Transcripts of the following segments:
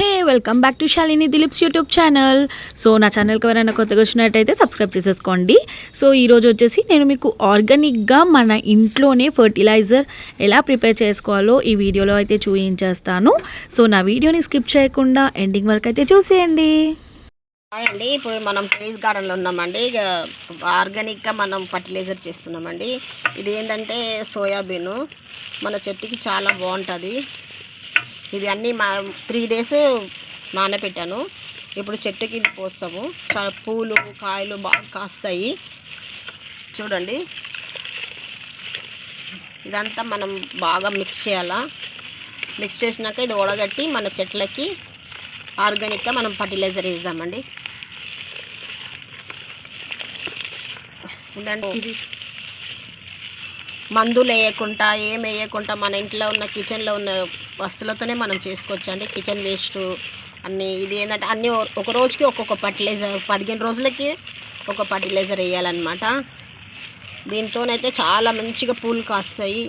Hey welcome back to Shalini Dilip's YouTube channel. So నా ఛానల్కి ఎవరైనా కొత్తగా వచ్చినట్టయితే సబ్స్క్రైబ్ చేసేసుకోండి. సో ఈరోజు వచ్చేసి నేను మీకు ఆర్గానిక్గా మన ఇంట్లోనే ఫర్టిలైజర్ ఎలా ప్రిపేర్ చేసుకోవాలో ఈ వీడియోలో అయితే చూపించేస్తాను. సో నా వీడియోని స్కిప్ చేయకుండా ఎండింగ్ వరకు అయితే చూసేయండి. హాయ్ అండి ఇప్పుడు మనం టేస్ గార్డెన్లో ఉన్నామండి. ఇక ఆర్గానిక్గా మనం ఫర్టిలైజర్ చేస్తున్నామండి. ఇది ఏంటంటే సోయాబీన్. మన చెట్టుకి చాలా బాగుంటుంది. ఇది అన్నీ మా త్రీ డేస్ నానబెట్టాను. ఇప్పుడు చెట్టుకి ఇది పోస్తాము. చాలా పూలు కాయలు బాగా కాస్తాయి. చూడండి. ఇదంతా మనం బాగా మిక్స్ చేయాలా? మిక్స్ చేసినాక ఇది ఉడగట్టి మన చెట్లకి ఆర్గానిక్గా మనం ఫర్టిలైజర్ వేద్దామండి. ఇదండి. మందులు వేయకుండా ఏం వేయకుండా మన ఇంట్లో ఉన్న కిచెన్లో ఉన్న వస్తువులతోనే మనం చేసుకోవచ్చు అండి. కిచెన్ వేస్ట్ అన్నీ ఇది ఏంటంటే అన్నీ ఒక రోజుకి ఒక్కొక్క ఫర్టిలైజర్ పదిహేను రోజులకి ఒక ఫర్టిలైజర్ వేయాలన్నమాట. దీంతోనైతే చాలా మంచిగా పూలు కాస్తాయి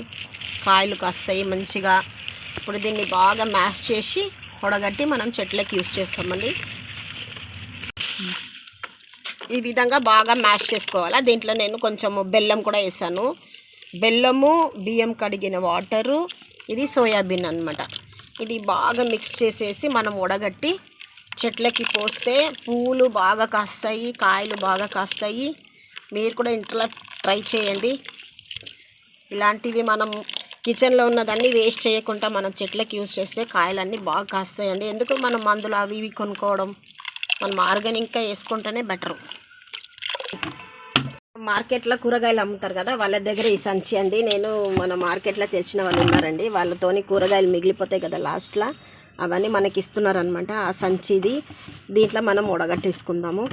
కాయలు కాస్తాయి మంచిగా. ఇప్పుడు దీన్ని బాగా మ్యాష్ చేసి పొడగట్టి మనం చెట్లకి యూస్ చేస్తామండి. ఈ విధంగా బాగా మ్యాష్ చేసుకోవాలా. దీంట్లో నేను కొంచెం బెల్లం కూడా వేసాను. బెల్లము బియ్యం కడిగిన వాటరు ఇది సోయాబీన్ అన్నమాట. ఇది బాగా మిక్స్ చేసేసి మనం ఉడగట్టి చెట్లకి పోస్తే పూలు బాగా కాస్తాయి కాయలు బాగా కాస్తాయి. మీరు కూడా ఇంట్లో ట్రై చేయండి. ఇలాంటివి మనం కిచెన్లో ఉన్నదాన్ని వేస్ట్ చేయకుండా మనం చెట్లకి యూజ్ చేస్తే కాయలన్నీ బాగా కాస్తాయండి. ఎందుకు? మనం మందులు అవి ఇవి కొనుక్కోవడం మనం ఆర్గానిక్గా వేసుకుంటేనే బెటరు మార్కెట్లో కూరగాయలు అమ్ముతారు కదా వాళ్ళ దగ్గర ఈ సంచి అండి. నేను మన మార్కెట్లో తెచ్చిన వాళ్ళు ఉన్నారండి. వాళ్ళతోని కూరగాయలు మిగిలిపోతాయి కదా లాస్ట్లో. అవన్నీ మనకి ఇస్తున్నారనమాట ఆ సంచిది. దీంట్లో మనం ఉడగట్టేసుకుందాము.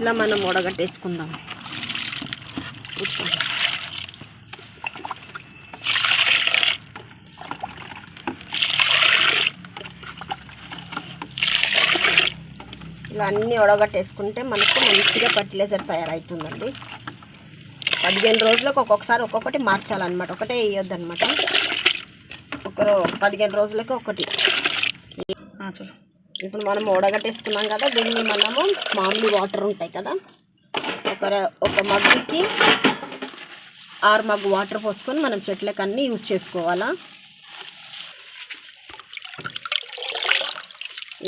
ఇలా మనం ఉడగట్టేసుకుందాం ఇలా అన్నీ ఉడగట్టేసుకుంటే మనకు మంచిగా ఫర్టిలైజర్ తయారవుతుందండి పదిహేను రోజులకు ఒక్కొక్కసారి ఒక్కొక్కటి మార్చాలన్నమాట. ఒకటే వేయొద్దు అనమాట ఒకరు పదిహేను రోజులకి ఒకటి. చలో ఇప్పుడు మనం ఉడగట్టేసుకున్నాం కదా దీన్ని మనము మామూలు వాటర్ ఉంటాయి కదా ఒక ఒక మగ్గుకి ఆరు మగ్గు వాటర్ పోసుకొని మనం చెట్లకు అన్నీ యూజ్ చేసుకోవాలా?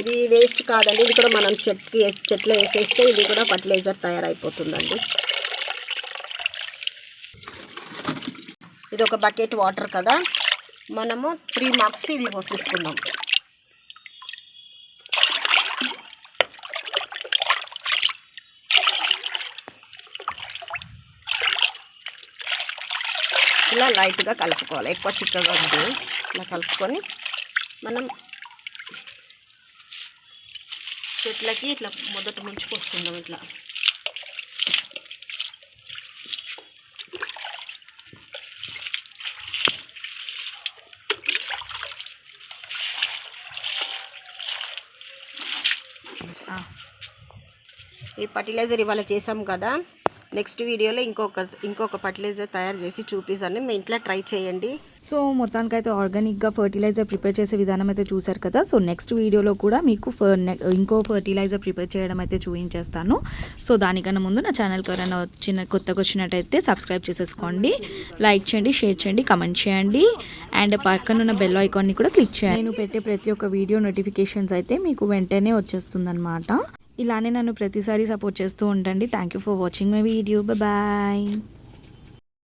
ఇది వేస్ట్ కాదండి. ఇది కూడా మనం చెట్టు చెట్లు వేసేస్తే ఇది కూడా ఫర్టిలైజర్ తయారైపోతుందండి. ఇది ఒక బకెట్ వాటర్ కదా. మనము త్రీ మార్క్స్ ఇది పోసేసుకున్నాం ఇలా లైట్గా కలుపుకోవాలి. ఎక్కువ చిక్కగా ఉంటుంది ఇలా కలుపుకొని మనం చెట్లకి ఇట్లా మొదట ముంచుకొస్తుందాం ఇట్లా. ఈ ఫర్టిలైజర్ ఇవాళ చేసాం కదా. నెక్స్ట్ వీడియోలో ఇంకొక ఇంకొక ఫర్టిలైజర్ తయారు చేసి చూపిస్తాను. మీ ఇంట్లో ట్రై చేయండి. సో మొత్తానికి అయితే ఆర్గానిక్గా ఫర్టిలైజర్ ప్రిపేర్ చేసే విధానం అయితే చూసారు కదా. సో నెక్స్ట్ వీడియోలో కూడా మీకు ఇంకో ఫర్టిలైజర్ ప్రిపేర్ చేయడం అయితే చూపించేస్తాను. సో దానికన్నా ముందు నా ఛానల్కి ఎవరైనా వచ్చిన కొత్తగా వచ్చినట్టయితే సబ్స్క్రైబ్ చేసేసుకోండి. లైక్ చేయండి షేర్ చేయండి కమెంట్ చేయండి. అండ్ పక్కన ఉన్న బెల్ ఐకాన్ని కూడా క్లిక్ చేయండి. నేను పెట్టే ప్రతి ఒక్క వీడియో నోటిఫికేషన్స్ అయితే మీకు వెంటనే వచ్చేస్తుందన్నమాట. ఇలానే నన్ను ప్రతిసారి సపోర్ట్ చేస్తూ ఉండండి. Thank you for watching my video bye